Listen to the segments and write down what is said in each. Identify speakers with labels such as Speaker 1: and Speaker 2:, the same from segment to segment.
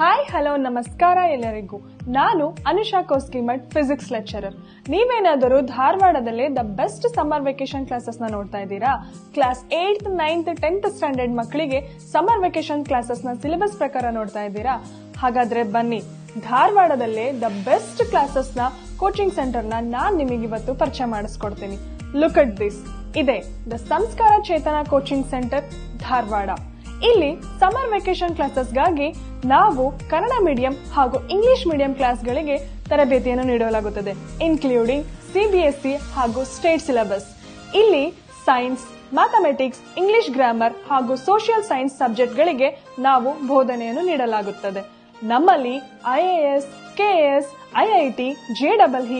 Speaker 1: Hi hello ನಮಸ್ಕಾರ ಎಲ್ಲರಿಗೂ. ನಾನು ಅನುಷಾ ಕೋಸ್ಕಿಮಠ್ ಫಿಸಿಕ್ಸ್ ಲೆಕ್ಚರರ್ ನೀವೇನಾದರೂ ಧಾರವಾಡದಲ್ಲಿ ದ ಬೆಸ್ಟ್ ಸಮ್ಮರ್ ವೆಕೇಶನ್ ಕ್ಲಾಸಸ್ನ ನೋಡ್ತಾ ಇದ್ದೀರಾ? Class eight ninth tenth standard ಮಕ್ಕಳಿಗೆ ಸಮ್ಮರ್ ವೆಕೇಶನ್ ಕ್ಲಾಸಸ್ನ ಸಿಲೆಬಸ್ ಪ್ರಕಾರ ನೋಡ್ತಾ ಇದ್ದೀರಾ? ಹಾಗಾದ್ರೆ ಬನ್ನಿ. ಧಾರವಾಡದಲ್ಲೇ ದ ಬೆಸ್ಟ್ ಕ್ಲಾಸಸ್ನ ಕೋಚಿಂಗ್ ಸೆಂಟರ್ನ ನಾನ್ ನಿಮಗೆ ಇವತ್ತು ಪರಿಚಯ ಮಾಡಿಸ್ಕೊಡ್ತೀನಿ. ಲುಕ್ ಅಟ್ ದಿಸ್ ಇದೆ the Samskara Chetana coaching centre Dharwad. ಇಲ್ಲಿ ಸಮ್ಮರ್ ವೆಕೇಶನ್ ಕ್ಲಾಸಸ್ಗಾಗಿ ನಾವು ಕನ್ನಡ ಮೀಡಿಯಂ ಹಾಗೂ ಇಂಗ್ಲಿಷ್ ಮೀಡಿಯಂ ಕ್ಲಾಸ್ಗಳಿಗೆ ತರಬೇತಿಯನ್ನು ನೀಡಲಾಗುತ್ತದೆ ಇನ್ಕ್ಲೂಡಿಂಗ್ ಸಿಬಿಎಸ್ಇ ಹಾಗೂ ಸ್ಟೇಟ್ ಸಿಲೆಬಸ್ ಇಲ್ಲಿ ಸೈನ್ಸ್ ಮ್ಯಾಥಮೆಟಿಕ್ಸ್ ಇಂಗ್ಲಿಷ್ ಗ್ರಾಮರ್ ಹಾಗೂ ಸೋಷಿಯಲ್ ಸೈನ್ಸ್ ಸಬ್ಜೆಕ್ಟ್ಗಳಿಗೆ ನಾವು ಬೋಧನೆಯನ್ನು ನೀಡಲಾಗುತ್ತದೆ. ನಮ್ಮಲ್ಲಿ ಐಎಎಸ್ ಕೆಎಎಸ್ ಐಐಟಿ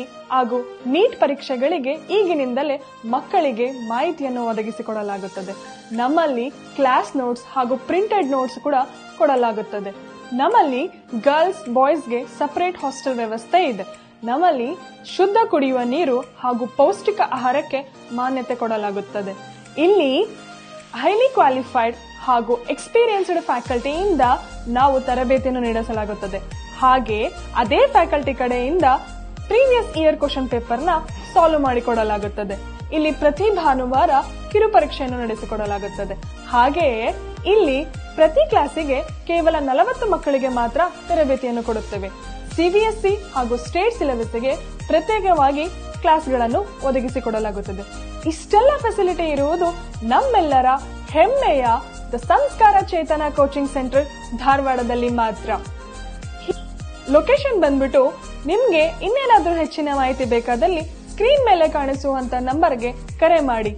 Speaker 1: ಇ ಹಾಗೂ ನೀಟ್ ಪರೀಕ್ಷೆಗಳಿಗೆ ಈಗಿನಿಂದಲೇ ಮಕ್ಕಳಿಗೆ ಮಾಹಿತಿಯನ್ನು ಒದಗಿಸಿಕೊಡಲಾಗುತ್ತದೆ. ನಮ್ಮಲ್ಲಿ ಕ್ಲಾಸ್ ನೋಟ್ಸ್ ಹಾಗೂ ಪ್ರಿಂಟೆಡ್ ನೋಟ್ಸ್ ಕೂಡ ಕೊಡಲಾಗುತ್ತದೆ. ನಮ್ಮಲ್ಲಿ ಗರ್ಲ್ಸ್, ಬಾಯ್ಸ್ಗೆ ಸಪರೇಟ್ ಹಾಸ್ಟೆಲ್ ವ್ಯವಸ್ಥೆ ಇದೆ. ನಮ್ಮಲ್ಲಿ ಶುದ್ಧ ಕುಡಿಯುವ ನೀರು ಹಾಗೂ ಪೌಷ್ಟಿಕ ಆಹಾರಕ್ಕೆ ಮಾನ್ಯತೆ ಕೊಡಲಾಗುತ್ತದೆ. ಇಲ್ಲಿ ಹೈಲಿ ಕ್ವಾಲಿಫೈಡ್ ಹಾಗೂ ಎಕ್ಸ್ಪೀರಿಯನ್ಸ್ಡ್ ಫ್ಯಾಕಲ್ಟಿಯಿಂದ ನಾವು ತರಬೇತಿಯನ್ನು ನೀಡಿಸಲಾಗುತ್ತದೆ. ಹಾಗೆ ಅದೇ ಫ್ಯಾಕಲ್ಟಿ ಕಡೆಯಿಂದ ಪ್ರೀವಿಯಸ್ ಇಯರ್ ಕ್ವಶನ್ ಪೇಪರ್ನ ಸಾಲ್ವ್ ಮಾಡಿಕೊಡಲಾಗುತ್ತದೆ. ಇಲ್ಲಿ ಪ್ರತಿ ಭಾನುವಾರ ಕಿರು ಪರೀಕ್ಷೆಯನ್ನು ನಡೆಸಿಕೊಡಲಾಗುತ್ತದೆ. ಹಾಗೆಯೇ ಇಲ್ಲಿ ಪ್ರತಿ ಕ್ಲಾಸಿಗೆ ಕೇವಲ ನಲವತ್ತು ಮಕ್ಕಳಿಗೆ ಮಾತ್ರ ತರಬೇತಿಯನ್ನು ಕೊಡುತ್ತೇವೆ. ಸಿಬಿಎಸ್ಇ ಹಾಗೂ ಸ್ಟೇಟ್ ಸಿಲೆಬಸ್ಗೆ ಪ್ರತ್ಯೇಕವಾಗಿ ಕ್ಲಾಸ್ಗಳನ್ನು ಒದಗಿಸಿಕೊಡಲಾಗುತ್ತದೆ. ಇಷ್ಟೆಲ್ಲ ಫೆಸಿಲಿಟಿ ಇರುವುದು ನಮ್ಮೆಲ್ಲರ ಹೆಮ್ಮೆಯ the Samskara Chetana coaching centre ಧಾರವಾಡದಲ್ಲಿ ಮಾತ್ರ. ಲೊಕೇಶನ್ ಬಂದ್ಬಿಟ್ಟು ನಿಮ್ಗೆ ಇನ್ನೇನಾದ್ರೂ ಹೆಚ್ಚಿನ ಮಾಹಿತಿ ಬೇಕಾದಲ್ಲಿ ಸ್ಕ್ರೀನ್ ಮೇಲೆ ಕಾಣಿಸುವಂತ ನಂಬರ್ಗೆ ಕರೆ ಮಾಡಿ.